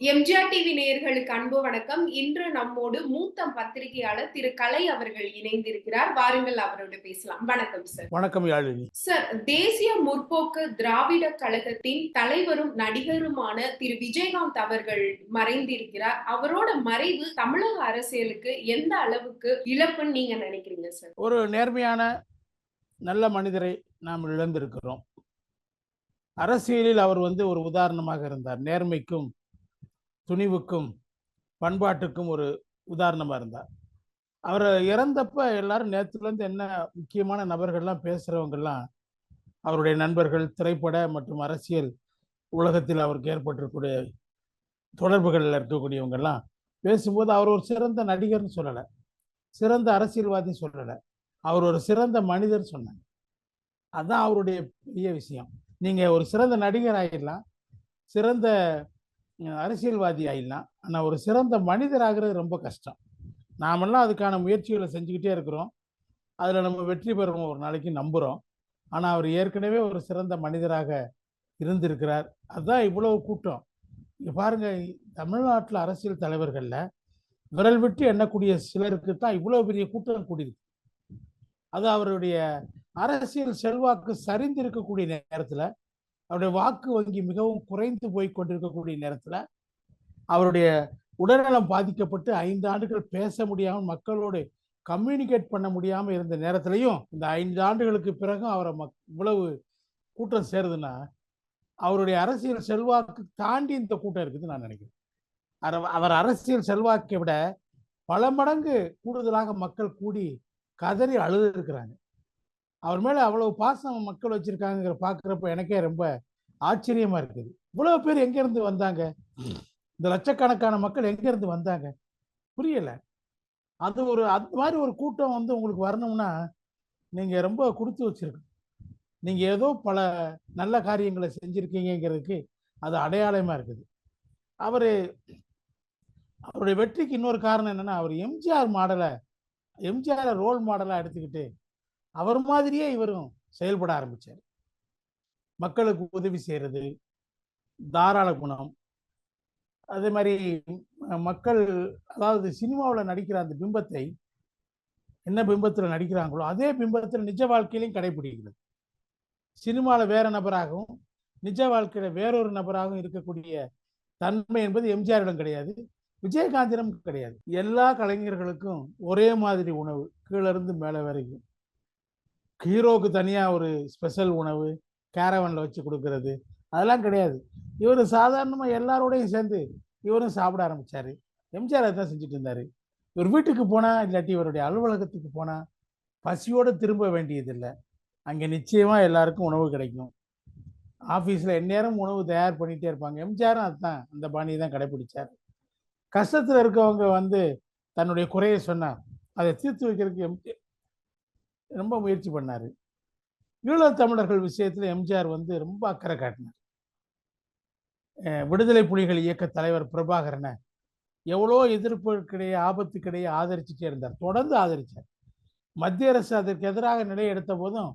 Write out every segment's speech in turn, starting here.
MGR TV நேயர்களுக்கு அன்பு வணக்கம். இன்று நம்மோடு மூத்த பத்திரிகையாளர் திரு கலை அவர்கள் இணைந்திருக்கிறார். வாருங்கள் அவரோடு பேசலாம். வணக்கம் சார் வணக்கம் யாழினி. சார் தேசிய முற்போக்கு திராவிட கழகத்தின் தலைவரும் நடிகருமான திரு விஜயகாந்த் அவர்கள் மறைந்திருக்கிறார். அவரோட மறைவு தமிழக அரசியலுக்கு எந்த அளவுக்கு இழப்புன்னு நீங்க நினைக்கிறீங்க சார் ஒரு நேர்மையான நல்ல மனிதரை நாம் இழந்திருக்கிறோம். அரசியலில் அவர் வந்து ஒரு உதாரணமாக இருந்தார். நேர்மைக்கும் துணிவுக்கும் பண்பாட்டுக்கும் ஒரு உதாரணமாக இருந்தார் அவர் இறந்தப்ப எல்லாரும் நேற்றுலேருந்து என்ன முக்கியமான நபர்கள்லாம் பேசுகிறவங்கெல்லாம் அவருடைய நண்பர்கள் திரைப்பட மற்றும் அரசியல் உலகத்தில் அவருக்கு ஏற்பட்டிருக்கக்கூடிய தொடர்புகளில் இருக்கக்கூடியவங்கெல்லாம் பேசும்போது அவர் ஒரு சிறந்த நடிகர்னு சொல்லலை. சிறந்த அரசியல்வாதி சொல்லலை. அவர் ஒரு சிறந்த மனிதர் சொன்னாங்க. அதுதான் அவருடைய பெரிய விஷயம். நீங்கள் ஒரு சிறந்த நடிகர் ஆகிடலாம் சிறந்த அரசியல்வாதி ஆகிடலாம் ஆனால் ஒரு சிறந்த மனிதர் ஆகிறது ரொம்ப கஷ்டம். நாமெல்லாம் அதுக்கான முயற்சிகளை செஞ்சுக்கிட்டே இருக்கிறோம். அதில் நம்ம வெற்றி பெறுவோம் ஒரு நாளைக்கு நம்புகிறோம் ஆனால் அவர் ஏற்கனவே ஒரு சிறந்த மனிதராக இருந்திருக்கிறார். அதுதான் இவ்வளவு கூட்டம். இங்கே பாருங்கள் தமிழ்நாட்டில் அரசியல் தலைவர்களில் விரல் விட்டு எண்ணக்கூடிய சிலருக்கு தான் இவ்வளோ பெரிய கூட்டம் கூடியிருக்கு. அது அவருடைய அரசியல் செல்வாக்கு சரிந்திருக்கக்கூடிய நேரத்தில் அவருடைய வாக்கு வங்கி மிகவும் குறைந்து போய் கொண்டிருக்கக்கூடிய நேரத்தில் அவருடைய உடல்நலம் பாதிக்கப்பட்டு ஐந்து ஆண்டுகள் பேச முடியாமல் மக்களோடு கம்யூனிகேட் பண்ண முடியாமல் இருந்த நேரத்திலையும் இந்த ஐந்து ஆண்டுகளுக்கு பிறகும் அவரை மக் இவ்வளவு கூட்டம் சேருதுன்னா அவருடைய அரசியல் செல்வாக்கு தாண்டி இந்த கூட்டம் இருக்குதுன்னு நான் நினைக்கிறேன். அவர் அரசியல் செல்வாக்கை விட பல மடங்கு கூடுதலாக மக்கள் கூடி கதறி அழுது இருக்கிறாங்க. அவர் மேலே அவ்வளவு பாசம் மக்கள் வச்சிருக்காங்கிற பார்க்குறப்ப எனக்கே ரொம்ப ஆச்சரியமா இருக்குது. இவ்வளவு பேர் எங்கேருந்து வந்தாங்க? இந்த லட்சக்கணக்கான மக்கள் எங்கேருந்து வந்தாங்க? புரியல. அது ஒரு அந்த மாதிரி ஒரு கூட்டம் வந்து உங்களுக்கு வரணும்னா நீங்கள் ரொம்ப கொடுத்து வச்சிருக்கணும். நீங்கள் ஏதோ பல நல்ல காரியங்களை செஞ்சுருக்கீங்கிறதுக்கு அது அடையாளமாக இருக்குது. அவர் அவருடைய வெற்றிக்கு இன்னொரு காரணம் என்னென்னா அவர் எம்ஜிஆர் மாடலை எம்ஜிஆரை ரோல் மாடலாக எடுத்துக்கிட்டு அவர் மாதிரியே இவரும் செயல்பட ஆரம்பித்தார் மக்களுக்கு உதவி செய்கிறது தாராள குணம். அதே மாதிரி மக்கள் அதாவது சினிமாவில் நடிக்கிற அந்த பிம்பத்தை என்ன பிம்பத்தில் நடிக்கிறாங்களோ அதே பிம்பத்தில் நிஜ வாழ்க்கையிலையும் கடைபிடிக்கிறது. சினிமாவில் வேற நபராகவும் நிஜ வாழ்க்கையில் வேறொரு நபராகவும் இருக்கக்கூடிய தன்மை என்பது எம்ஜிஆரிடம் கிடையாது விஜயகாந்திடம் கிடையாது. எல்லா கலைஞர்களுக்கும் ஒரே மாதிரி உணவு கீழேருந்து மேலே வரைக்கும். ஹீரோவுக்கு தனியாக ஒரு ஸ்பெஷல் உணவு கேரவனில் வச்சு கொடுக்கறது அதெல்லாம் கிடையாது. இவர் சாதாரணமாக எல்லாரோடையும் சேர்ந்து இவரும் சாப்பிட ஆரம்பித்தார் எம்ஜிஆர் தான் செஞ்சுட்டு இருந்தார். இவர் வீட்டுக்கு போனால் இல்லாட்டி இவருடைய அலுவலகத்துக்கு போனால் பசியோடு திரும்ப வேண்டியதில்லை. அங்கே நிச்சயமாக எல்லாருக்கும் உணவு கிடைக்கும். ஆஃபீஸில் எந்நேரம் உணவு தயார் பண்ணிகிட்டே இருப்பாங்க. எம்ஜிஆரும் அதுதான் அந்த பாணியை தான் கடைப்பிடிச்சார். கஷ்டத்தில் இருக்கவங்க வந்து தன்னுடைய குறையை சொன்னார் அதை தீர்த்து வைக்கிறதுக்கு எம்ஜிஆர் ரொம்ப முயற்சி பண்ணார். ஈழத்தமிழர்கள் விஷயத்தில் எம்ஜிஆர் வந்து ரொம்ப அக்கறை காட்டினார். விடுதலை புலிகள் இயக்க தலைவர் பிரபாகரனை எவ்வளோ எதிர்ப்புக்கிடையே ஆபத்துக்கிடையே ஆதரிச்சுட்டே இருந்தார். தொடர்ந்து ஆதரித்தார் மத்திய அரசு அதற்கு எதிராக நிலை எடுத்த போதும்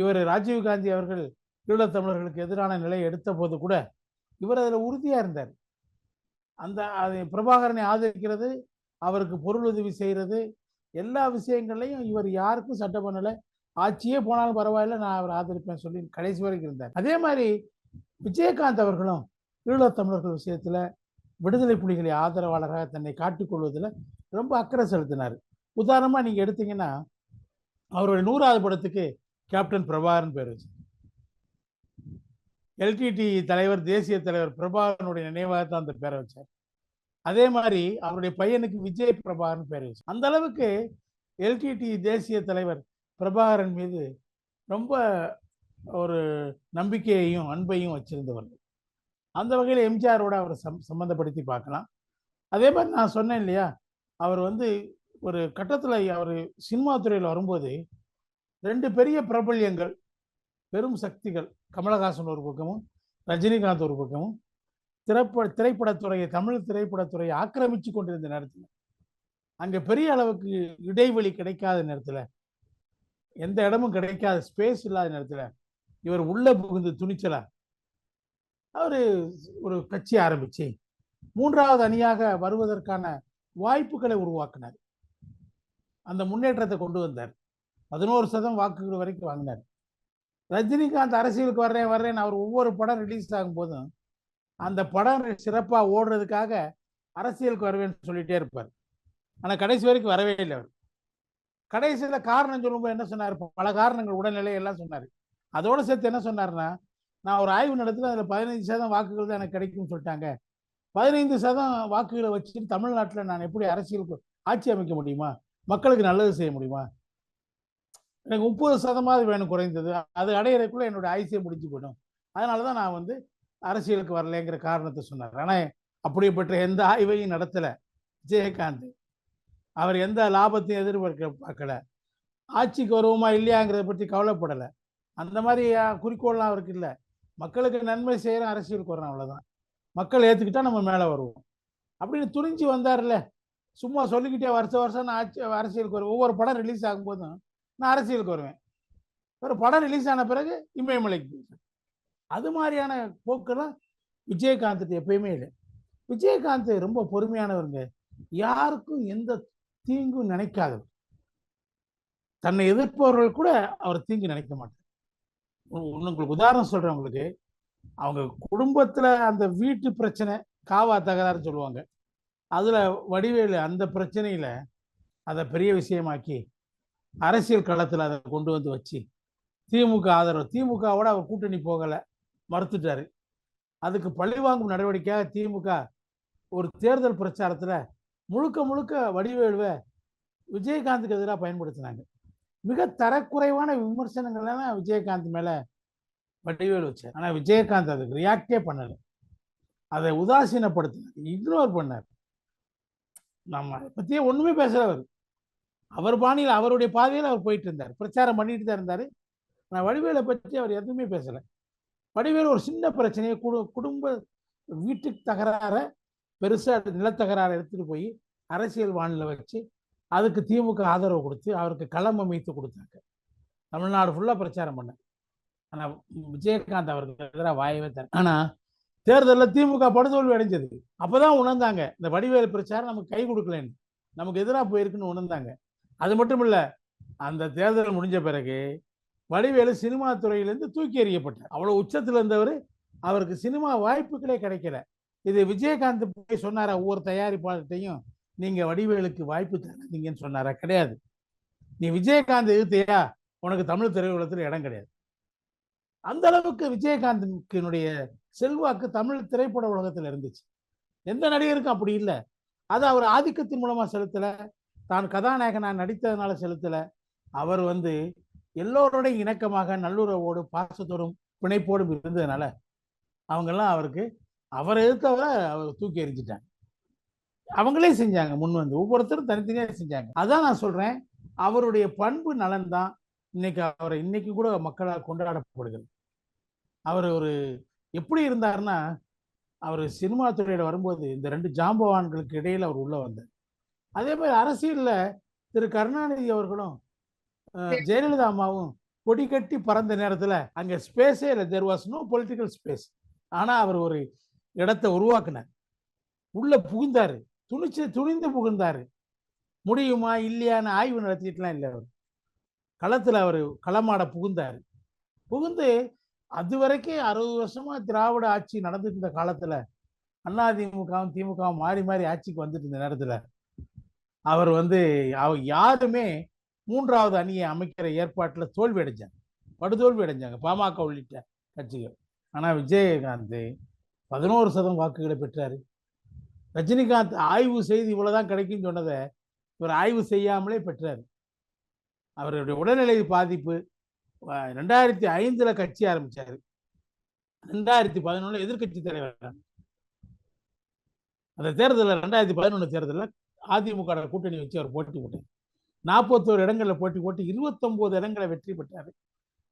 இவர் ராஜீவ்காந்தி அவர்கள் ஈழத்தமிழர்களுக்கு எதிரான நிலை எடுத்த போது கூட இவர் அதில் உறுதியாக இருந்தார். அந்த அதை பிரபாகரனை ஆதரிக்கிறது அவருக்கு பொருள் உதவி செய்கிறது எல்லா விஷயங்கள்லையும் இவர் யாருக்கும் சட்டம் பண்ணலை. ஆட்சியே போனாலும் பரவாயில்ல நான் அவர் ஆதரிப்பேன் சொல்லி கடைசி வரைக்கும் இருந்தார். அதே மாதிரி விஜயகாந்த் அவர்களும் ஈழத்தமிழர்கள் விஷயத்தில் விடுதலை புலிகளை ஆதரவாளராக தன்னை காட்டிக்கொள்வதில் ரொம்ப அக்கறை செலுத்தினார். உதாரணமாக நீங்கள் எடுத்தீங்கன்னா அவருடைய நூறாவது படத்துக்கு கேப்டன் பிரபாகரன் பேர் வச்சு எல்டிடி தலைவர் தேசிய தலைவர் பிரபாகரனுடைய நினைவாக தான் அந்த பேரை வச்சார். அதே மாதிரி அவருடைய பையனுக்கு விஜய் பிரபாகரன் பேர் வச்சு. அந்த அளவுக்கு எல்டிடி தேசிய தலைவர் பிரபாகரன் மீது ரொம்ப ஒரு நம்பிக்கையையும் அன்பையும் வச்சிருந்தவர். அந்த வகையில் எம்ஜிஆரோட அவரை சம் சம்மந்தப்படுத்தி பார்க்கலாம். அதே மாதிரி நான் சொன்னேன் இல்லையா அவர் வந்து ஒரு கட்டத்தில் அவர் சினிமா துறையில் வரும்போது ரெண்டு பெரிய பிரபல்யங்கள் பெரும் சக்திகள் கமலஹாசன் ஒரு பக்கமும் ரஜினிகாந்த் ஒரு பக்கமும் திரைப்பட திரைப்படத்துறையை தமிழ் திரைப்படத்துறையை ஆக்கிரமிச்சு கொண்டிருந்த நேரத்தில் அங்கே பெரிய அளவுக்கு இடைவெளி கிடைக்காத நேரத்தில் எந்த இடமும் கிடைக்காத ஸ்பேஸ் இல்லாத நேரத்தில் இவர் உள்ளே புகுந்து துணிச்சலா அவர் ஒரு கட்சி ஆரம்பித்து மூன்றாவது அணியாக வருவதற்கான வாய்ப்புகளை உருவாக்கினார். அந்த முன்னேற்றத்தை கொண்டு வந்தார். பதினோரு சதம் வாக்குகள் வரைக்கும் வாங்கினார். ரஜினிகாந்த் அரசியலுக்கு வர்றேன் வர்றேன்னு அவர் ஒவ்வொரு படம் ரிலீஸ் ஆகும் போதும் அந்த படம் சிறப்பாக ஓடுறதுக்காக அரசியலுக்கு வருவேன்னு சொல்லிட்டே இருப்பார். ஆனால் கடைசி வரைக்கும் வரவே இல்லை அவர். கடைசியில் காரணம் சொல்லும்போது என்ன சொன்னார்? பல காரணங்கள் உடல்நிலை எல்லாம் சொன்னார். அதோட சேர்த்து என்ன சொன்னார்னா நான் ஒரு ஆய்வு நடத்தின அதில் பதினைஞ்சு சதம் வாக்குகள் தான் எனக்கு கிடைக்கும்னு சொல்லிட்டாங்க. பதினைந்து சதம் வாக்குகளை வச்சுட்டு தமிழ்நாட்டில் நான் எப்படி அரசியலுக்கு ஆட்சி அமைக்க முடியுமா? மக்களுக்கு நல்லது செய்ய முடியுமா? எனக்கு முப்பது சதமாவது வேணும் குறைந்தது. அது அடையிறதுக்குள்ளே என்னோட ஆயுசியை முடிஞ்சு போயிடும். அதனால தான் நான் வந்து அரசியலுக்கு வரலைங்கிற காரணத்தை சொன்னார். ஆனால் அப்படிப்பட்ட எந்த ஆய்வையும் நடத்தலை. விஜயகாந்த். அவர் எந்த லாபத்தையும் எதிர்பார்க்க பார்க்கல. ஆட்சிக்கு வருவோமா இல்லையாங்கிறத பற்றி கவலைப்படலை. அந்த மாதிரி குறிக்கோள்லாம் அவருக்கு இல்லை. மக்களுக்கு நன்மை செய்கிற அரசியலுக்கு வரணும் அவ்வளோதான் மக்கள் ஏற்றுக்கிட்டா நம்ம மேலே வருவோம். அப்படின்னு துணிஞ்சு வந்தார்ல சும்மா சொல்லிக்கிட்டே வருஷம் வருஷம் நான் ஆட்சி அரசியலுக்கு வருவேன் ஒவ்வொரு படம் ரிலீஸ் ஆகும்போதும் நான் அரசியலுக்கு வருவேன் ஒரு படம் ரிலீஸ் ஆன பிறகு இமயமலைக்கு போயிட்டேன் அது மாதிரியான போக்கெல்லாம் விஜயகாந்த் எப்பயுமே இல்லை. விஜயகாந்த் ரொம்ப பொறுமையானவருங்க. யாருக்கும் எந்த தீங்கும் நினைக்காதவர். தன்னை எதிர்ப்பவர்கள் கூட அவர் தீங்கு நினைக்க மாட்டார். உங்களுக்கு உதாரணம் சொல்றேன் உங்களுக்கு. அவங்க குடும்பத்துல அந்த வீட்டு பிரச்சனை காவா தகராறு சொல்லுவாங்க. அதுல வடிவேலு அந்த பிரச்சனையில அதை பெரிய விஷயமாக்கி அரசியல் களத்துல அதை கொண்டு வந்து வச்சு திமுக ஆதரவு திமுகவோட அவர் கூட்டணி போகலை. மறுத்துட்டாரு. அதுக்கு பழிவாங்கும் நடவடிக்கையாக திமுக ஒரு தேர்தல் பிரச்சாரத்துல முழுக்க முழுக்க வடிவேலுவை விஜயகாந்துக்கு எதிராக பயன்படுத்தினாங்க. மிக தரக்குறைவான விமர்சனங்கள்லாம் விஜயகாந்த் மேல வடிவேல் வச்சார். ஆனா விஜயகாந்த் அதுக்கு ரியாக்டே பண்ணலை. அதை உதாசீனப்படுத்தினார். இக்னோர் பண்ணார். நம்ம அதை பத்தியே ஒண்ணுமே பேசுறவர் அவர் பாணியில் அவருடைய பாதையில் அவர் போயிட்டு இருந்தார். பிரச்சாரம் பண்ணிட்டு தான் இருந்தார். ஆனால் வடிவேலை பற்றி அவர் எதுவுமே பேசலை. வடிவேல் ஒரு சின்ன பிரச்சனையை குடு குடும்ப வீட்டுக்கு தகராற பெருசாக நிலத்தகராறு எடுத்துகிட்டு போய் அரசியல் வானில் வச்சு அதுக்கு திமுக ஆதரவு கொடுத்து அவருக்கு களம் அமைத்து கொடுத்தாங்க. தமிழ்நாடு ஃபுல்லாக பிரச்சாரம் பண்ணேன் ஆனால் விஜயகாந்த் அவருக்கு எதிராக வாயவே தர ஆனால் தேர்தலில் திமுக படுதோல்வி அடைஞ்சது. அப்போதான் உணர்ந்தாங்க இந்த வடிவேலு பிரச்சாரம் நமக்கு கை கொடுக்கலன்னு. நமக்கு எதிராக போயிருக்குன்னு உணர்ந்தாங்க. அது மட்டும் இல்லை அந்த தேர்தல் முடிஞ்ச பிறகு வடிவேலு சினிமா துறையிலேருந்து தூக்கி எறியப்பட்டார். அவ்வளோ உச்சத்தில் இருந்தவர் அவருக்கு சினிமா வாய்ப்புகளே கிடைக்கல. இது விஜயகாந்த் போய் சொன்னாரா ஒவ்வொரு தயாரிப்பாளர்கிட்டையும் நீங்க வடிவேலுக்கு வாய்ப்பு தராதீங்கன்னு சொன்னாரா? கிடையாது. நீ விஜயகாந்த் எதிர்த்தையா? உனக்கு தமிழ் திரையுலகத்தில் இடம் கிடையாது. அந்த அளவுக்கு விஜயகாந்தினுடைய செல்வாக்கு தமிழ் திரைப்பட உலகத்தில் இருந்துச்சு. எந்த நடிகருக்கும் அப்படி இல்லை. அது அவர் ஆதிக்கத்தின் மூலமா செலுத்தல. தான் கதாநாயகனா நடித்ததுனால செலுத்தலை. அவர் வந்து எல்லோருடைய இணக்கமாக நல்லுறவோடு பாசத்தோடும் பிணைப்போடும் இருந்ததுனால அவங்கெல்லாம் அவருக்கு அவரை எதிர்த்தவரை அவர் தூக்கி எறிஞ்சிட்டாங்க. அவங்களே செஞ்சாங்க முன் வந்து. ஒவ்வொருத்தரும் தனித்தனியாக செஞ்சாங்க. அதான் நான் சொல்றேன் அவருடைய பண்பு நலன் தான் இன்னைக்கு அவரை இன்னைக்கு கூட மக்களால் கொண்டாடப்படுகிறது. அவர் ஒரு எப்படி இருந்தாருன்னா அவர் சினிமா துறையில வரும்போது இந்த ரெண்டு ஜாம்பவான்களுக்கு இடையில அவர் உள்ள வந்தார். அதே மாதிரி அரசியல்ல திரு கருணாநிதி அவர்களும் ஜெயலலிதா அம்மாவும் கொடி கட்டி பறந்த நேரத்துல அங்க ஸ்பேஸே இல்லை. There was no political space ஆனா அவர் ஒரு இடத்தை உருவாக்குனார். உள்ள புகுந்தாரு. துணிச்சு துணிந்து புகுந்தாரு. முடியுமா இல்லையான்னு ஆய்வு நடத்திட்டுலாம் இல்லை அவர். களத்துல அவர் களமாட புகுந்தாரு. புகுந்து அது வரைக்கும் அறுபது வருஷமா திராவிட ஆட்சி நடந்துட்டு இருந்த காலத்துல அதிமுகவும் திமுகவும் மாறி மாறி ஆட்சிக்கு வந்துட்டு இருந்த நேரத்துல அவர் வந்து அவர் யாருமே மூன்றாவது அணியை அமைக்கிற ஏற்பாட்டில் தோல்வி அடைஞ்சாங்க படுதோல்வி அடைஞ்சாங்க பாமக உள்ளிட்ட கட்சிகள். ஆனா விஜயகாந்த் பதினோரு சதம் வாக்குகளை பெற்றாரு. ரஜினிகாந்த் ஆய்வு செய்து இவ்வளவுதான் கிடைக்கும்னு சொன்னதை இவர் ஆய்வு செய்யாமலே பெற்றார். அவருடைய உடல்நிலை பாதிப்பு ரெண்டாயிரத்தி ஐந்துல கட்சி ஆரம்பிச்சாரு. ரெண்டாயிரத்தி பதினொன்னு எதிர்கட்சி தலைவர் அந்த தேர்தலில் ரெண்டாயிரத்தி பதினொன்று தேர்தலில் அதிமுக கூட்டணி வச்சு அவர் போட்டி போட்டார். நாற்பத்தோரு இடங்களில் போட்டி போட்டு இருபத்தொம்போது இடங்களை வெற்றி பெற்றார்.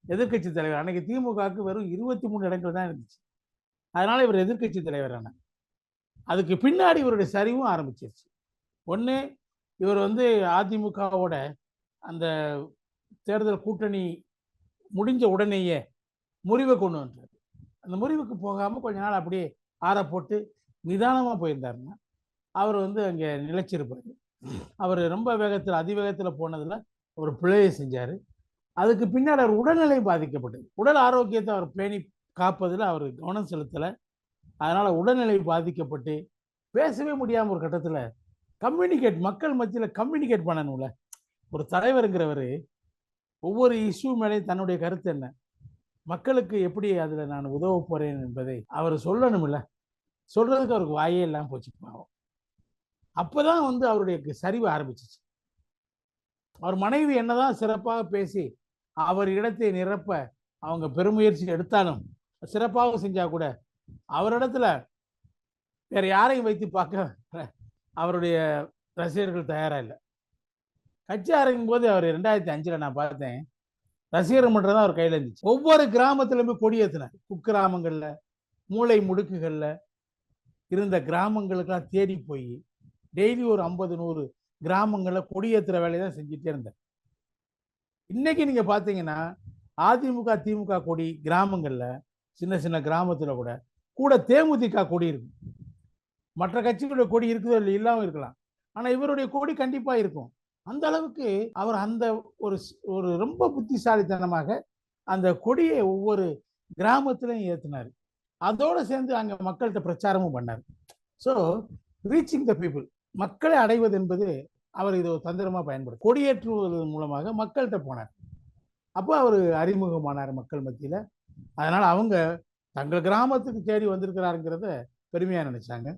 எதிர்கட்சி தலைவர். அன்னைக்கு திமுகவுக்கு வெறும் இருபத்தி மூணு இடங்கள் தான் இருந்துச்சு. அதனால இவர் எதிர்கட்சி தலைவரான அதுக்கு பின்னாடி இவருடைய சரிவும் ஆரம்பிச்சிருச்சு. ஒன்று இவர் வந்து அதிமுகவோட அந்த தேர்தல் கூட்டணி முடிஞ்ச உடனேயே முறிவை கொண்டு வந்தார். அந்த முறிவுக்கு போகாமல் கொஞ்ச நாள் அப்படியே ஆற போட்டு நிதானமாக போயிருந்தாருன்னா அவர் வந்து அங்கே நிலைச்சிருப்பார். அவர் ரொம்ப வேகத்தில் அதிவேகத்தில் போனதில் ஒரு பிழையை செஞ்சார். அதுக்கு பின்னால் அவர் உடல்நிலை பாதிக்கப்பட்டது. உடல் ஆரோக்கியத்தை அவர் பேணி காப்பதில் அவர் கவனம் செலுத்தலை. அதனால் உடல்நிலை பாதிக்கப்பட்டு பேசவே முடியாமல் ஒரு கட்டத்தில் கம்யூனிகேட் மக்கள் மத்தியில் கம்யூனிகேட் பண்ணணும்ல. ஒரு தலைவருங்கிறவர் ஒவ்வொரு இஷ்யூ மேலேயும் தன்னுடைய கருத்து என்ன? மக்களுக்கு எப்படி அதில் நான் உதவ போகிறேன் என்பதை அவர் சொல்லணும்ல. சொல்கிறதுக்கு அவருக்கு வாயே இல்லாமல் போச்சு பாவம். அப்போதான் வந்து அவருடைய சரிவு ஆரம்பிச்சிச்சு. அவர் மனைவி என்னதான் சிறப்பாக பேசி அவர் இடத்தை நிரப்ப அவங்க பெருமுயற்சி எடுத்தாலும் சிறப்பாக செஞ்சா கூட அவரிடத்துல வேற யாரையும் வைத்து பார்க்க அவருடைய ரசிகர்கள் தயாரா இல்லை. கட்சி ஆரம்பிக்கும் போது அவர் ரெண்டாயிரத்தி அஞ்சுல நான் பார்த்தேன் ரசிகர் மன்றம் தான் அவர் கையில இருந்துச்சு. ஒவ்வொரு கிராமத்திலுமே கொடியேற்றினார் குக்கிராமங்கள்ல மூளை முடுக்குகள்ல இருந்த கிராமங்களுக்கெல்லாம் தேடி போய் டெய்லி ஒரு ஐம்பது நூறு கிராமங்களில் கொடியேற்றுற வேலையை தான் செஞ்சுட்டே இருந்தார் இன்னைக்கு நீங்க பார்த்தீங்கன்னா அதிமுக திமுக கொடி கிராமங்கள்ல சின்ன சின்ன கிராமத்துல கூட கூட தேமுதிக கொடி இருக்கும். மற்ற கட்சிகளுடைய கொடி இருக்குதோ இல்லை இல்லாமல் இருக்கலாம். ஆனா இவருடைய கொடி கண்டிப்பா இருக்கும். அந்த அளவுக்கு அவர் அந்த ஒரு ஒரு ரொம்ப புத்திசாலித்தனமாக அந்த கொடியை ஒவ்வொரு கிராமத்திலையும் ஏற்றினார் அதோட சேர்ந்து அங்க மக்கள்கிட்ட பிரச்சாரமும் பண்ணார். ஸோ ரீச்சிங் த பீப்புள் மக்களை அடைவது என்பது அவர் இது ஒரு தந்திரமா பயன்படும் கொடியேற்றுவதன் மூலமாக மக்கள்கிட்ட போனார். அப்போ அவர் அறிமுகமானார் மக்கள் மத்தியில. அதனால அவங்க தங்கள் கிராமத்துக்கு தேடி வந்திருக்கிறாருங்கிறத பெருமையா நினைச்சாங்க.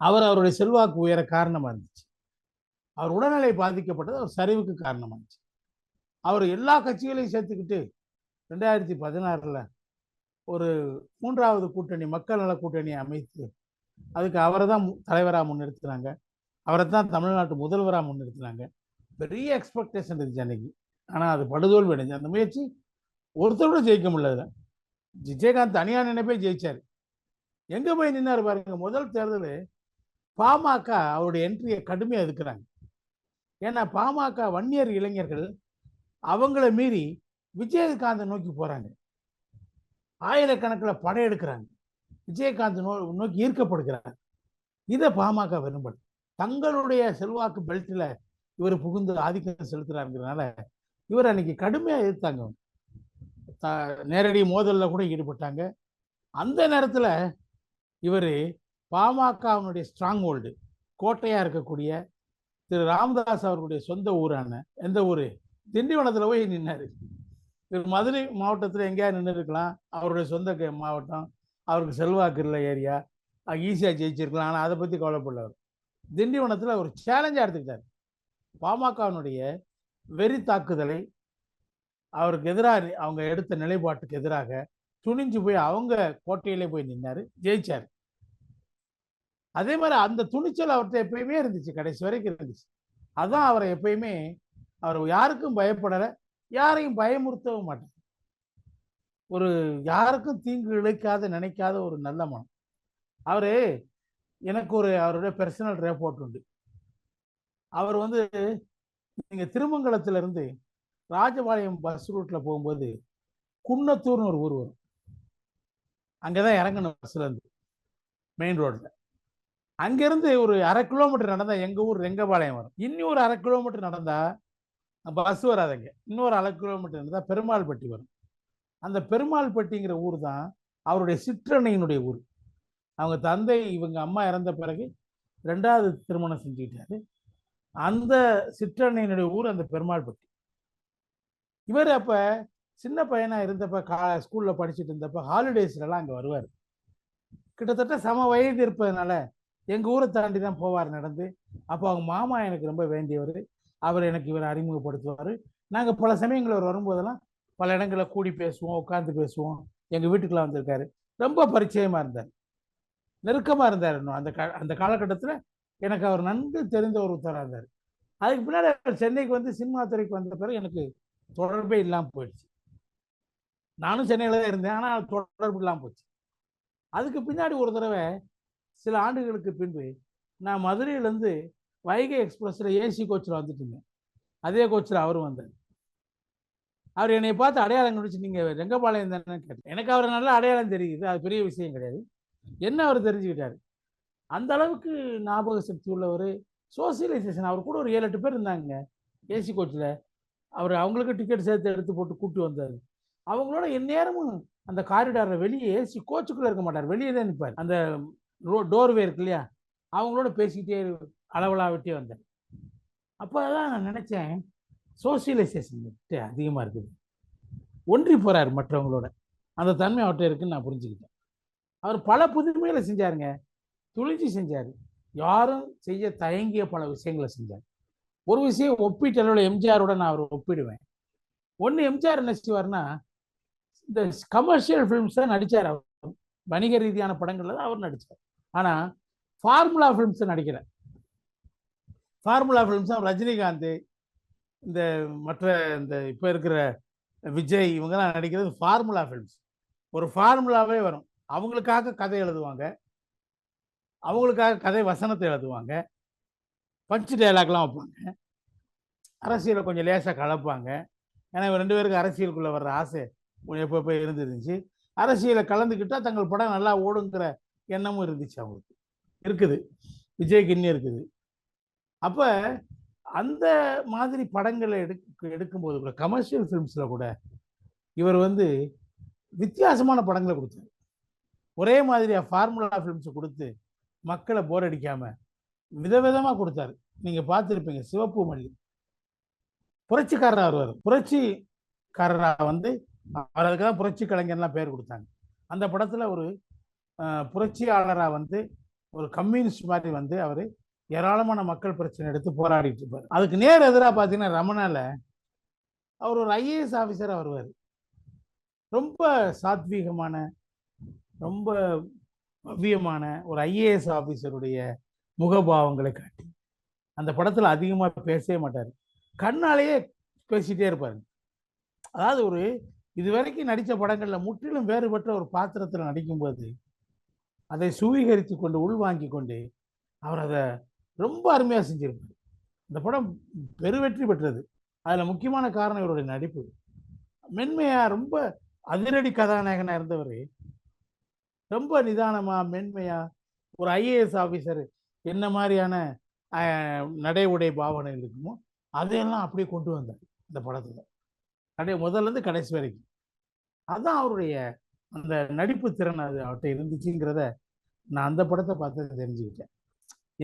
அவர் அவருடைய செல்வாக்கு உயர காரணமா இருந்துச்சு. அவர் உடல்நிலை பாதிக்கப்பட்டது அவர் சரிவுக்கு காரணமாச்சு அவர் எல்லா கட்சிகளையும் சேர்த்துக்கிட்டு ரெண்டாயிரத்தி பதினாறில் ஒரு மூன்றாவது கூட்டணி மக்கள் நல கூட்டணியை அமைத்து அதுக்கு அவரை தான் தலைவராக முன்னெடுத்துனாங்க. அவரை தான் தமிழ்நாட்டு முதல்வராக முன்னெடுத்துனாங்க. பெரிய எக்ஸ்பெக்டேஷன் இருந்துச்சு அன்னைக்கு. ஆனால் அது படுதோல்வி அடைஞ்சு அந்த முயற்சி ஒருத்தரோட ஜெயிக்க முடியல விஜயகாந்த் தனியாக நினைப்பே ஜெயிச்சார். எங்க போய் நின்னார் பாருங்க முதல் தேர்தல் பாமக அவருடைய என்ட்ரியை கடுமையாக எதுக்குறாங்க. ஏன்னா பாமக வன்னியர் இளைஞர்கள் அவங்கள மீறி விஜயகாந்தை நோக்கி போறாங்க. ஆயிரக்கணக்கில் படையெடுக்கிறாங்க. விஜயகாந்த் நோ நோக்கி ஈர்க்கப்படுகிறார். இதை பாமக விரும்பல. தங்களுடைய செல்வாக்கு பெல்ட்டில் இவர் புகுந்து ஆதிக்கம் செலுத்துறாருங்கிறதுனால இவர் அன்னைக்கு கடுமையாக எதிர்த்தாங்க த- நேரடி மோதல்ல கூட ஈடுபட்டாங்க. அந்த நேரத்துல இவர் பாமகவினுடைய ஸ்ட்ராங் ஹோல்டு கோட்டையா இருக்கக்கூடிய திரு ராமதாஸ் அவர்களுடைய சொந்த ஊரான எந்த ஊர்? திண்டிவனத்துல போய் நின்னாரு. இவர் மதுரை மாவட்டத்துல எங்கேயா நின்று இருக்கலாம் அவருடைய சொந்த மாவட்டம். அவருக்கு செல்வாக்கு இல்லை ஏரியா. ஈஸியாக ஜெயிச்சிருக்கலாம். ஆனால் அதை பற்றி கவலைப்படலவர் திண்டிவனத்தில் ஒரு சேலஞ்சாக எடுத்துக்கிட்டார். பாமகவினுடைய வெறி தாக்குதலை அவருக்கு எதிராக அவங்க எடுத்த நிலைப்பாட்டுக்கு எதிராக துணிஞ்சு போய் அவங்க கோட்டையிலே போய் நின்னாரு ஜெயிச்சார். அதே மாதிரி அந்த துணிச்சல் அவர்கிட்ட எப்பயுமே இருந்துச்சு. கடைசி வரைக்கும் இருந்துச்சு. அதான் அவரை எப்பயுமே அவர் யாருக்கும் பயப்படலை யாரையும் பயமுறுத்தவும் மாட்டார். ஒரு யாருக்கும் தீங்கு இழைக்காத நினைக்காத ஒரு நல்ல மனம். அவரு எனக்கு ஒரு அவருடைய பர்சனல் ரேப்போர்ட் உண்டு. அவர் வந்து நீங்க திருமங்கலத்துல இருந்து ராஜபாளையம் பஸ் ரூட்ல போகும்போது குன்னத்தூர்னு ஒரு ஊர் வரும். அங்கதான் இறங்கணும் பஸ்ல இருந்து மெயின் ரோட்ல அங்கிருந்து ஒரு அரை கிலோமீட்டர் நடந்தா எங்க ஊர் ரெங்கபாளையம் வரும். இன்னும் ஒரு அரை கிலோமீட்டர் நடந்தா பஸ் வராதுங்க. இன்னொரு அரை கிலோமீட்டர் நடந்தால் பெருமாள்பட்டி வரும். அந்த பெருமாள்பட்டிங்கிற ஊர் தான் அவருடைய சிற்றன்னையினுடைய ஊர். அவங்க தந்தை இவங்க அம்மா இறந்த பிறகு ரெண்டாவது திருமணம் செஞ்சுக்கிட்டாரு. அந்த சிற்றன்னையினுடைய ஊர் அந்த பெருமாள்பட்டி இவர் அப்போ சின்ன பையனாக இருந்தப்ப கா ஸ்கூலில் படிச்சுட்டு இருந்தப்ப ஹாலிடேஸ்லலாம் அங்கே வருவார். கிட்டத்தட்ட சம வயது இருப்பதுனால எங்கள் ஊரை தாண்டி தான் போவார் நடந்து. அப்போ அவங்க மாமா எனக்கு ரொம்ப வேண்டியவர். அவர் எனக்கு இவரை அறிமுகப்படுத்துவார். நாங்கள் பல சமயங்கள் அவர் வரும்போதெல்லாம் பல இடங்களில் கூடி பேசுவோம் உட்காந்து பேசுவோம். எங்கள் வீட்டுக்குலாம் வந்திருக்காரு. ரொம்ப பரிச்சயமாக இருந்தார். நெருக்கமாக இருந்தார் இன்னும். அந்த கா அந்த காலகட்டத்தில் எனக்கு அவர் நன்கு தெரிந்த ஒருத்தராக இருந்தார். அதுக்கு பின்னாடி அவர் சென்னைக்கு வந்து சினிமா துறைக்கு வந்த பிறகு எனக்கு தொடர்பே இல்லாமல் போயிடுச்சு. நானும் சென்னையில் தான் இருந்தேன். ஆனால் தொடர்பு இல்லாமல் போச்சு. அதுக்கு பின்னாடி ஒரு தடவை சில ஆண்டுகளுக்கு பின்பு நான் மதுரையிலேருந்து வைகை எக்ஸ்பிரஸில் ஏசி கோச்சில் வந்துட்டு இருந்தேன். அதே கோச்சில் அவரும் வந்தார். அவர் என்னை பார்த்து அடையாளம் கண்டுச்சு நீங்கள் ரெங்கபாளையம் தானே கேட்டேன். எனக்கு அவர் நல்லா அடையாளம் தெரியுது. அது பெரிய விஷயம் கிடையாது. என்ன அவர் தெரிஞ்சுக்கிட்டாரு? அந்த அளவுக்கு ஞாபக சக்தி உள்ளவர் சோசியலைசேஷன் அவர் கூட ஒரு ஏழு எட்டு பேர் இருந்தாங்க ஏசி கோச்சில். அவர் அவங்களுக்கு டிக்கெட் சேர்த்து எடுத்து போட்டு கூப்பிட்டு வந்தார். அவங்களோட எந்நேரமும் அந்த காரிடாரில் வெளியே ஏசி கோச்சுக்குள்ளே இருக்க மாட்டார். வெளியே தான் நிற்பார் அந்த ரோ டோர்வே இருக்கு இல்லையா? அவங்களோட பேசிக்கிட்டே அளவலா விட்டே வந்தார். அப்போ தான் நான் நினச்சேன் சோசியலைசேஷன் அதிகமாக இருக்குது. ஒன்றி போகிறார் மற்றவங்களோட. அந்த தன்மை அவர்கிட்ட இருக்குன்னு நான் புரிஞ்சுக்கிட்டேன். அவர் பல புதுமைகளை செஞ்சாருங்க. துணிஞ்சு செஞ்சார். யாரும் செய்ய தயங்கிய பல விஷயங்களை செஞ்சார். ஒரு விஷயம் ஒப்பீட்டளவில் எம்ஜிஆரோட நான் அவர் ஒப்பிடுவேன். ஒன்று எம்ஜிஆர் என்ன செய்வார்னா இந்த கமர்ஷியல் ஃபிலிம்ஸ் தான் நடித்தார் அவர். வணிக ரீதியான படங்கள்ல தான் அவர் நடித்தார் ஆனால் ஃபார்முலா ஃபிலிம்ஸ் நடிக்கிறார் ஃபார்முலா ஃபிலிம்ஸ் தான் ரஜினிகாந்த் இந்த மற்ற இந்த இப்போ இருக்கிற விஜய் இவங்கெல்லாம் நடிக்கிறது ஃபார்முலா ஃபில்ம்ஸ் ஒரு ஃபார்முலாவே வரும். அவங்களுக்காக கதை எழுதுவாங்க. அவங்களுக்காக கதை வசனத்தை எழுதுவாங்க. பஞ்சு டைலாக்லாம் வைப்பாங்க. அரசியலை கொஞ்சம் லேசாக கலப்பாங்க. ஏன்னா இவங்க ரெண்டு பேருக்கு அரசியலுக்குள்ளே வர்ற ஆசை கொஞ்சம் எப்போ போய் இருந்துருந்துச்சு. அரசியலை கலந்துக்கிட்டால் தங்கள் படம் நல்லா ஓடுங்கிற எண்ணமும் இருந்துச்சு அவங்களுக்கு. இருக்குது. விஜய்க்கு இன்னும் இருக்குது. அப்போ அந்த மாதிரி படங்களை எடுக்க எடுக்கும்போது கூட கமர்ஷியல் ஃபிலிம்ஸில் கூட இவர் வந்து வித்தியாசமான படங்களை கொடுத்தாரு. ஒரே மாதிரியாக ஃபார்முலா ஃபிலிம்ஸை கொடுத்து மக்களை போர் அடிக்காமல் விதவிதமாக கொடுத்தாரு. நீங்கள் பார்த்துருப்பீங்க சிவப்பு மல்லி. புரட்சிக்காரராக வருவார். புரட்சிக்காரராக வந்து அவர் அதுக்கு தான் புரட்சி கலைஞர்லாம் பேர் கொடுத்தாங்க. அந்த படத்தில் ஒரு புரட்சியாளராக வந்து ஒரு கம்யூனிஸ்ட் மாதிரி வந்து அவர் ஏராளமான மக்கள் பிரச்சனை எடுத்து போராடிட்டு இருப்பார். அதுக்கு நேர் எதிராக பார்த்தீங்கன்னா ரமணால அவர் ஒரு ஐஏஎஸ் ஆஃபீஸராக வருவார். ரொம்ப சாத்வீகமான ரொம்ப பவ்யமான ஒரு ஐஏஎஸ் ஆஃபீஸருடைய முகபாவங்களை காட்டி அந்த படத்தில் அதிகமாக பேசவே மாட்டார். கண்ணாலேயே பேசிட்டே இருப்பார். அதாவது ஒரு இதுவரைக்கும் நடித்த படங்களில் முற்றிலும் வேறுபட்ட ஒரு பாத்திரத்தில் நடிக்கும்போது அதை சுவீகரித்து கொண்டு உள்வாங்கி கொண்டு அவர் அதை ரொம்ப அருமையாக செஞ்சிருப்பார். இந்த படம் பெருவெற்றி பெற்றது. அதில் முக்கியமான காரணம் இவருடைய நடிப்பு. மென்மையாக ரொம்ப அதிரடி கதாநாயகனாக இருந்தவர். ரொம்ப நிதானமாக மென்மையாக ஒரு ஐஏஎஸ் ஆஃபீஸர் என்ன மாதிரியான நடை உடை பாவனை இருக்குமோ அதையெல்லாம் அப்படியே கொண்டு வந்தார் இந்த படத்தில். கடை முதல்ல இருந்து கடைசி வரைக்கும். அதுதான் அவருடைய அந்த நடிப்பு திறன் அது அவர்கிட்ட இருந்துச்சுங்கிறத நான் அந்த படத்தை பார்த்து தெரிஞ்சுக்கிட்டேன்.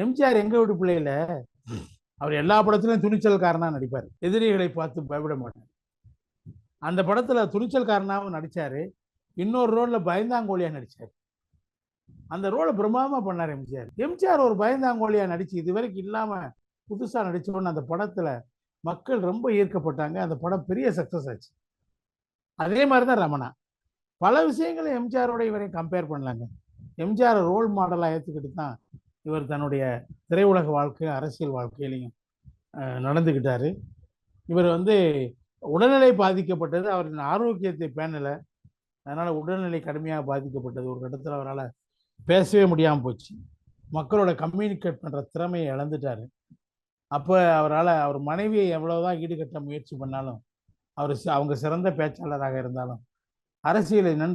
எம்ஜிஆர் எங்க வீட்டு பிள்ளையில? அவர் எல்லா படத்திலும் துணிச்சல்காரனா நடிப்பார். எதிரிகளை பார்த்து பயப்பட மாட்டார். அந்த படத்துல துணிச்சல்காரனாவும் நடிச்சாரு. இன்னொரு ரோல்ல பயந்தாங்கோழியா நடிச்சார். அந்த ரோலை பிரமாதமா பண்ணார் எம்ஜிஆர். எம்ஜிஆர் ஒரு பயந்தாங்கோழியா நடிச்சு இது வரைக்கும் இல்லாம புதுசா நடிச்சோன்னு அந்த படத்துல மக்கள் ரொம்ப ஈர்க்கப்பட்டாங்க. அந்த படம் பெரிய சக்சஸ் ஆச்சு. அதே மாதிரி தான் ரமணா. பல விஷயங்களை எம்ஜிஆரோட இவரையும் கம்பேர் பண்ணலாங்க. எம்ஜிஆர் ரோல் மாடலாக ஏற்றுக்கிட்டு தான் இவர் தன்னுடைய திரையுலக வாழ்க்கை அரசியல் வாழ்க்கையிலையும் நடந்துக்கிட்டார் நடந்துக்கிட்டாரு. இவர் வந்து உடல்நிலை பாதிக்கப்பட்டது அவரின் ஆரோக்கியத்தை பேணலை. அதனால் உடல்நிலை கடுமையாக பாதிக்கப்பட்டது. ஒரு இடத்துல அவரால் பேசவே முடியாமல் போச்சு. மக்களோட கம்யூனிகேட் பண்ணுற திறமையை இழந்துட்டாரு. அப்போ அவரால் அவர் மனைவியை எவ்வளோதான் ஈடுகட்ட முயற்சி பண்ணாலும் அவர் அவங்க சிறந்த பேச்சாளராக இருந்தாலும் அரசியலை நன்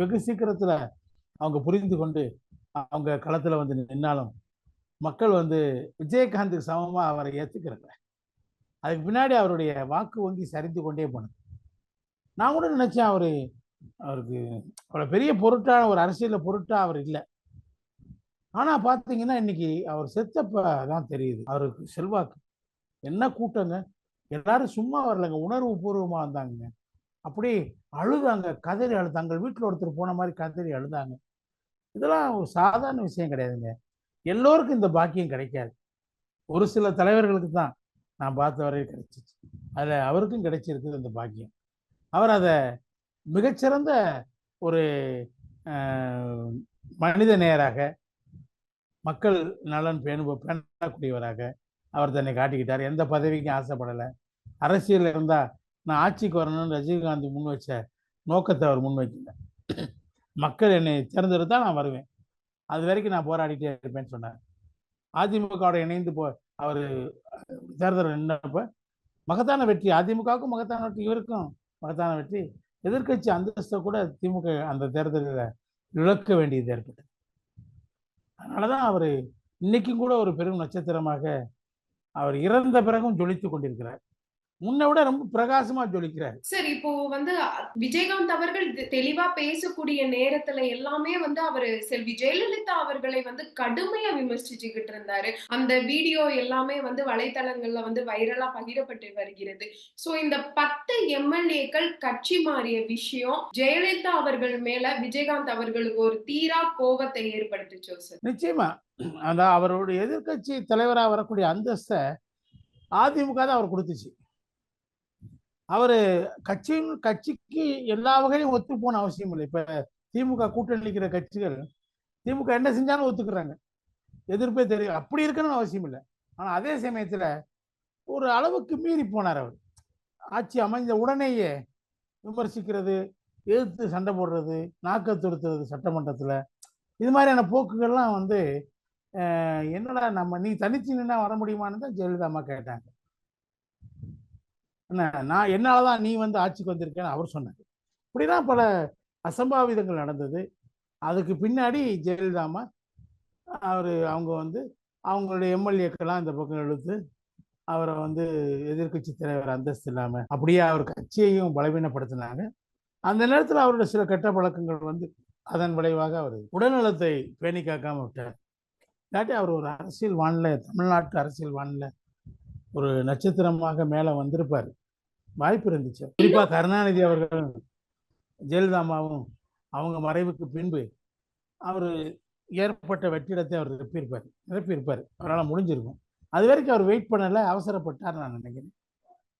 வெகு சீக்கிரத்தில் அவங்க புரிந்து கொண்டு அவங்க களத்தில் வந்து நின்னாலும் மக்கள் வந்து விஜயகாந்துக்கு சமமாக அவரை ஏற்றுக்கிறாங்க அதுக்கு பின்னாடி அவருடைய வாக்கு வங்கி சரிந்து கொண்டே போனது. நான் கூட நினச்சேன் அவர் அவருக்கு அவ்வளோ பெரிய பொருட்டான ஒரு அரசியலில் பொருட்டாக அவர் இல்லை. ஆனால் பார்த்தீங்கன்னா இன்னைக்கு அவர் செத்தப்ப தான் தெரியுது. அவருக்கு செல்வாக்கு. என்ன கூட்டங்க? எல்லாரும் சும்மா வரலங்க. உணர்வு பூர்வமாக வந்தாங்க அப்படியே அழுதாங்க. கதறி அழு தங்கள் வீட்டில் ஒருத்தர் போன மாதிரி கதறி அழுதாங்க. இதெல்லாம் ஒரு சாதாரண விஷயம் கிடையாதுங்க. எல்லோருக்கும் இந்த பாக்கியம் கிடைக்காது. ஒரு சில தலைவர்களுக்கு தான் நான் பார்த்த வரையில் கிடைச்சிச்சு. அதில் அவருக்கும் கிடைச்சிருக்குது அந்த பாக்கியம். அவர் அதை மிகச்சிறந்த ஒரு மனித நேயராக மக்கள் நலன் பேணு பேணக்கூடியவராக அவர் தன்னை காட்டிக்கிட்டார். எந்த பதவிக்கும் ஆசைப்படலை. அரசியலில் இருந்தால் நான் ஆட்சிக்கு வரணும்னு ரஜினிகாந்த் முன் வச்ச நோக்கத்தை அவர் முன் வைக்கல மக்கள் என்னை தேர்ந்தெடுத்தா நான் வருவேன். அது வரைக்கும் நான் போராடிட்டே இருப்பேன்னு சொன்னார். அதிமுகவோட இணைந்து போ அவர் தேர்தல் நின்றப்ப மகத்தான வெற்றி அதிமுகவுக்கும் மகத்தான வெற்றி இவருக்கும் மகத்தான வெற்றி. எதிர்க்கட்சி அந்தஸ்தை கூட திமுக அந்த தேர்தலில் இழக்க வேண்டியது ஏற்பட்டது. அதனாலதான் அவர் இன்னைக்கும் கூட ஒரு பெரும் நட்சத்திரமாக அவர் இறந்த பிறகும் ஜொலித்து கொண்டிருக்கிறார். முன்னை விட ரொம்ப பிரகாசமா ஜொலிக்கிறார். சார் இப்போ வந்து விஜயகாந்த் அவர்கள் தெளிவா பேசக்கூடிய நேரத்துல எல்லாமே வந்து அவரு செல்வி ஜெயலலிதா அவர்களை வந்து கடுமையா விமர்சிச்சுக்கிட்டு இருந்தாரு. அந்த வீடியோ எல்லாமே வந்து வலைத்தளங்கள்ல வந்து வைரலா பகிரப்பட்டு வருகிறது. சோ இந்த பத்து எம்எல்ஏக்கள் கட்சி மாறிய விஷயம் ஜெயலலிதா அவர்கள் மேல விஜயகாந்த் அவர்களுக்கு ஒரு தீரா கோபத்தை ஏற்படுத்துச்சோ சார்? நிச்சயமா. அந்த அவருடைய எதிர்க்கட்சி தலைவராக வரக்கூடிய அந்தஸ்தை அதிமுக தான் அவர் கொடுத்துச்சு. அவர் கட்சியின் கட்சிக்கு எல்லா வகையிலும் ஒத்து போன அவசியம் இல்லை. இப்ப திமுக கூட்டணி கட்சிகள் திமுக என்ன செஞ்சாலும் ஒத்துக்கிறாங்க. எதிர்ப்பே தெரியும் அப்படி இருக்கணும்னு அவசியம் இல்லை. ஆனா அதே சமயத்துல ஒரு அளவுக்கு மீறி போனார் அவர். ஆட்சி அமைந்த உடனேயே விமர்சிக்கிறது எதிர்த்து சண்டை போடுறது நாக்க துருத்துறது சட்டமன்றத்தில். இது மாதிரியான போக்குகள்லாம் வந்து என்னடா நம்ம நீ தனிச்சு நின்னா வர முடியுமான்னு தான் ஜெயலலிதா அம்மா கேட்டாங்க. என்ன நான் என்னால தான் நீ வந்து ஆட்சிக்கு வந்திருக்கேன்னு அவர் சொன்னார். இப்படிலாம் பல அசம்பாவிதங்கள் நடந்தது. அதுக்கு பின்னாடி ஜெயலலிதாமா அவர் அவங்க வந்து அவங்களுடைய எம்எல்ஏக்கெல்லாம் இந்த பக்கம் இழுத்து அவரை வந்து எதிர்க்கட்சி தலைவர் அந்தஸ்து இல்லாமல் அப்படியே அவர் கட்சியையும் பலவீனப்படுத்தினாங்க. அந்த நேரத்தில் அவருடைய சில கெட்ட பழக்கங்கள் வந்து அதன் விளைவாக அவர் உடல்நலத்தை பேணி காக்காம விட்டார். இல்லாட்டி அவர் ஒரு அரசியல் வானிலை தமிழ்நாட்டு அரசியல் வானிலை ஒரு நட்சத்திரமாக மேலே வந்திருப்பார். வாய்ப்பு இருந்துச்சு குறிப்பாக கருணாநிதி அவர்கள் ஜெயலலிதா அம்மாவும் அவங்க மறைவுக்கு பின்பு அவர் ஏற்பட்ட வெற்றிடத்தை அவர் நிரப்பியிருப்பார் நிரப்பியிருப்பார் அவரால் முடிஞ்சிருக்கும். அது வரைக்கும் அவர் வெயிட் பண்ணலை அவசரப்பட்டார் நான் நினைக்கிறேன்.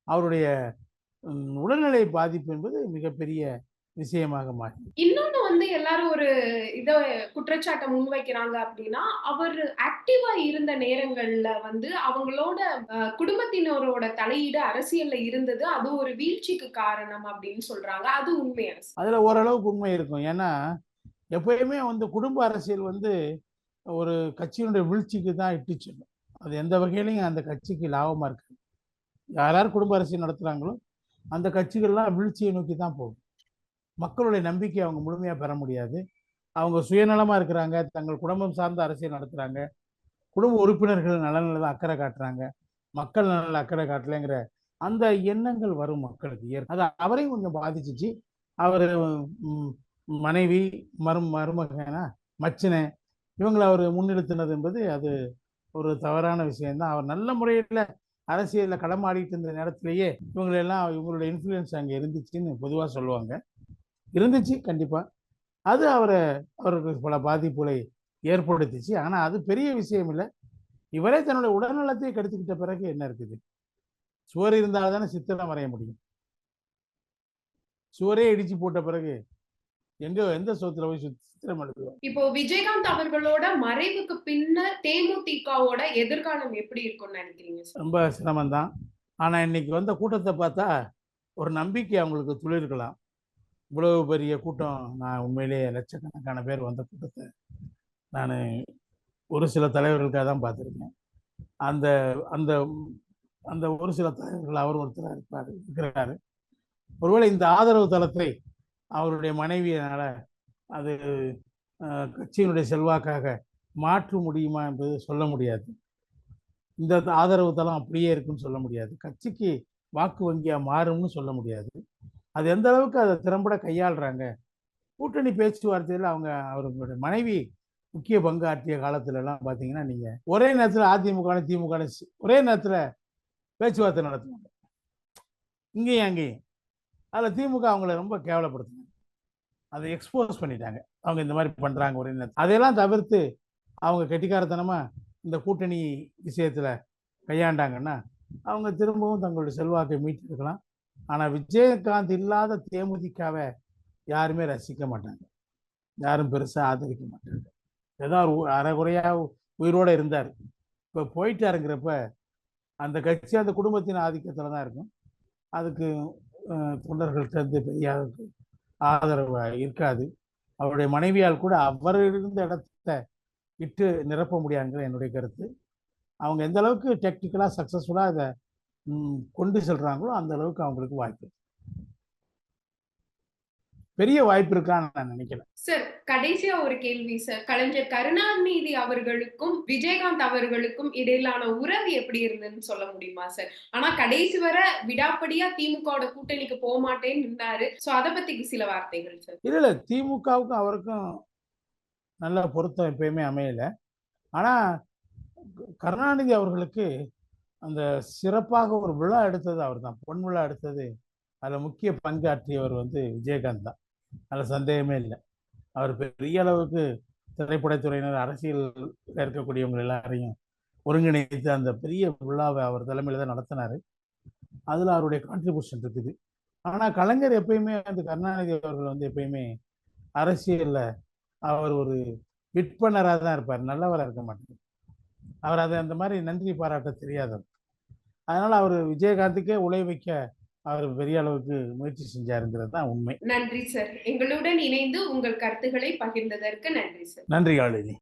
அவருடைய உடல்நிலை பாதிப்பு என்பது மிகப்பெரிய விஷயமாக மாறி. இன்னொன்னு வந்து எல்லாரும் ஒரு இத குற்றச்சாட்டை முன்வைக்கிறாங்க அப்படின்னா அவர் ஆக்டிவா இருந்த நேரங்கள்ல வந்து அவங்களோட அஹ், குடும்பத்தினரோட தலையீடு அரசியல்ல இருந்தது. அது ஒரு வீழ்ச்சிக்கு காரணம் அப்படின்னு சொல்றாங்க. அது உண்மை அதுல ஓரளவுக்கு உண்மை இருக்கும். ஏன்னா எப்பயுமே வந்து குடும்ப அரசியல் வந்து ஒரு கட்சியினுடைய வீழ்ச்சிக்கு தான் இட்டு செல்லும். அது எந்த வகையிலையும் அந்த கட்சிக்கு லாபமா இருக்கு யார் யார் குடும்ப அரசியல் நடத்துறாங்களோ அந்த கட்சிகள்லாம் வீழ்ச்சியை நோக்கி தான் போகும். மக்களுடைய நம்பிக்கை அவங்க முழுமையாக பெற முடியாது. அவங்க சுயநலமாக இருக்கிறாங்க தங்கள் குடும்பம் சார்ந்த அரசியல் நடத்துகிறாங்க குடும்ப உறுப்பினர்கள் நலனில் தான் அக்கறை காட்டுறாங்க மக்கள் நலனில் அக்கறை காட்டலைங்கிற அந்த எண்ணங்கள் வரும் மக்களுக்கு. அது அவரையும் கொஞ்சம் பாதிச்சிச்சு. அவர் மனைவி மரும் மருமகனா மச்சினை இவங்களை அவர் முன்னிறுத்தினது என்பது அது ஒரு தவறான விஷயம்தான். அவர் நல்ல முறையில் அரசியலில் களமாடிட்டு இருந்த நேரத்திலேயே இவங்களெல்லாம் இவங்களுடைய இன்ஃப்ளூயன்ஸ் அங்கே இருந்துச்சுன்னு பொதுவாக சொல்லுவாங்க. இருந்துச்சு கண்டிப்பாக அது அவரை அவருக்கு பல பாதிப்புகளை ஏற்படுத்திச்சு. ஆனால் அது பெரிய விஷயம் இல்லை. இவரே தன்னுடைய உடல்நலத்தை கெடுத்துக்கிட்ட பிறகு என்ன இருக்குது? சுவர் இருந்தால் தானே சித்திரம் வரைய முடியும். சுவரே இடிச்சு போட்ட பிறகு எங்க எந்த சோத்துல போய் சுத்தி- சித்திரம் எழுதுவோம் இப்போ விஜயகாந்த் அவர்களோட மறைவுக்கு பின்னர் தேமுதிகவோட எதிர்காலம் எப்படி இருக்கும்னு நினைக்கிறீங்க ரொம்ப சிரமம்தான். ஆனா இன்னைக்கு வந்த கூட்டத்தை பார்த்தா ஒரு நம்பிக்கை அவங்களுக்கு துளிர்க்கலாம். இவ்வளவு பெரிய கூட்டம் நான் உண்மையிலேயே லட்சக்கணக்கான பேர் வந்த கூட்டத்தை நான் ஒரு சில தலைவர்களுக்காக தான் பார்த்துருக்கேன். அந்த அந்த அந்த ஒரு சில தலைவர்கள் அவர் ஒருத்தராக இருப்பார் இருக்கிறாரு. ஒருவேளை இந்த ஆதரவு தளத்தை அவருடைய மனைவியினால் அது கட்சியினுடைய செல்வாக்காக மாற்ற முடியுமா என்பது சொல்ல முடியாது. இந்த ஆதரவு தளம் அப்படியே இருக்குன்னு சொல்ல முடியாது. கட்சிக்கு வாக்கு வங்கியாக மாறும்னு சொல்ல முடியாது. அது எந்த அளவுக்கு அதை திறம்பட கையாளுறாங்க? கூட்டணி பேச்சுவார்த்தையில் அவங்க அவருடைய மனைவி முக்கிய பங்கு ஆற்றிய காலத்துலலாம் பார்த்தீங்கன்னா நீங்கள் ஒரே நேரத்தில் அதிமுக திமுக ஒரே நேரத்தில் பேச்சுவார்த்தை நடத்துவாங்க. இங்கேயும் அங்கேயும். அதில் திமுக அவங்கள ரொம்ப கேவலப்படுத்தினாங்க அதை எக்ஸ்போஸ் பண்ணிட்டாங்க. அவங்க இந்த மாதிரி பண்ணுறாங்க ஒரே நேரத்தில். அதையெல்லாம் தவிர்த்து அவங்க கெட்டிக்காரத்தனமாக இந்த கூட்டணி விஷயத்தில் கையாண்டாங்கன்னா அவங்க திரும்பவும் தங்களுடைய செல்வாக்கை மீட்டிருக்கலாம் ஆனால் விஜயகாந்த் இல்லாத தேமுதிகவை யாருமே ரசிக்க மாட்டாங்க. யாரும் பெருசாக ஆதரிக்க மாட்டாங்க. ஏதோ அவர் உ- அரைகுறையா இருந்தார். இப்போ போயிட்டாருங்கிறப்ப அந்த கட்சி அந்த குடும்பத்தின் ஆதிக்கத்தில் தான் இருக்கும். அதுக்கு அஹ், தொண்டர்கள்ட்ட இருந்து பெரிய ஆதரவு இருக்காது. அவருடைய மனைவியால் கூட அவர் இருந்த இடத்த விட்டு நிரப்ப முடியாதுங்கிற என்னுடைய கருத்து. அவங்க எந்த அளவுக்கு டெக்னிக்கலாக சக்ஸஸ்ஃபுல்லாக அதை கொண்டு செல்றாங்களோ அந்த அளவுக்கு அவங்களுக்கு வாய்ப்பு. பெரிய வாய்ப்பு இருக்கான்னு நான் நினைக்கிறேன் சார் கடைசியா ஒரு கேள்வி சார் கலைஞர் கருணாநிதி அவர்களுக்கும் விஜயகாந்த் அவர்களுக்கும் இடையிலான உறவு எப்படி இருந்ததுன்னு சொல்ல முடியுமா சார் ஆனா கடைசி வரை விடாப்படியா திமுகவோட கூட்டணிக்கு போக மாட்டேன்னு இருந்தாரு. சோ அத பத்தி சில வார்த்தைகள் சார் இல்ல இல்ல. திமுகவுக்கும் அவருக்கும் நல்ல பொருத்தம் எப்பயுமே அமையல. ஆனா கருணாநிதி அவர்களுக்கு அந்த சிறப்பாக ஒரு விழா எடுத்தது அவர் தான். பொன் விழா எடுத்தது அதில் முக்கிய பங்காற்றியவர் வந்து விஜயகாந்த் தான். அதில் சந்தேகமே இல்லை. அவர் பெரிய அளவுக்கு திரைப்படத்துறையினர் அரசியல் இருக்கக்கூடியவங்க எல்லாரையும் ஒருங்கிணைத்து அந்த பெரிய விழாவை அவர் தலைமையில் தான் நடத்தினார். அதில் அவருடைய கான்ட்ரிபியூஷன் இருக்குது. ஆனால் கலைஞர் எப்பயுமே வந்து கருணாநிதி அவர்கள் வந்து எப்பயுமே அரசியலில் அவர் ஒரு விற்பனராக தான் இருப்பார். நல்லவராக இருக்க மாட்டார். அவர் அதை அந்த மாதிரி நன்றி பாராட்ட தெரியாதவர். அதனால் அவர் விஜயகாந்துக்கே உழை வைக்க அவர் பெரிய அளவுக்கு முயற்சி செஞ்சாருங்கிறது தான் உண்மை. நன்றி சார். எங்களுடன் இணைந்து உங்கள் கருத்துக்களை பகிர்ந்ததற்கு நன்றி சார். நன்றி ஆளுநி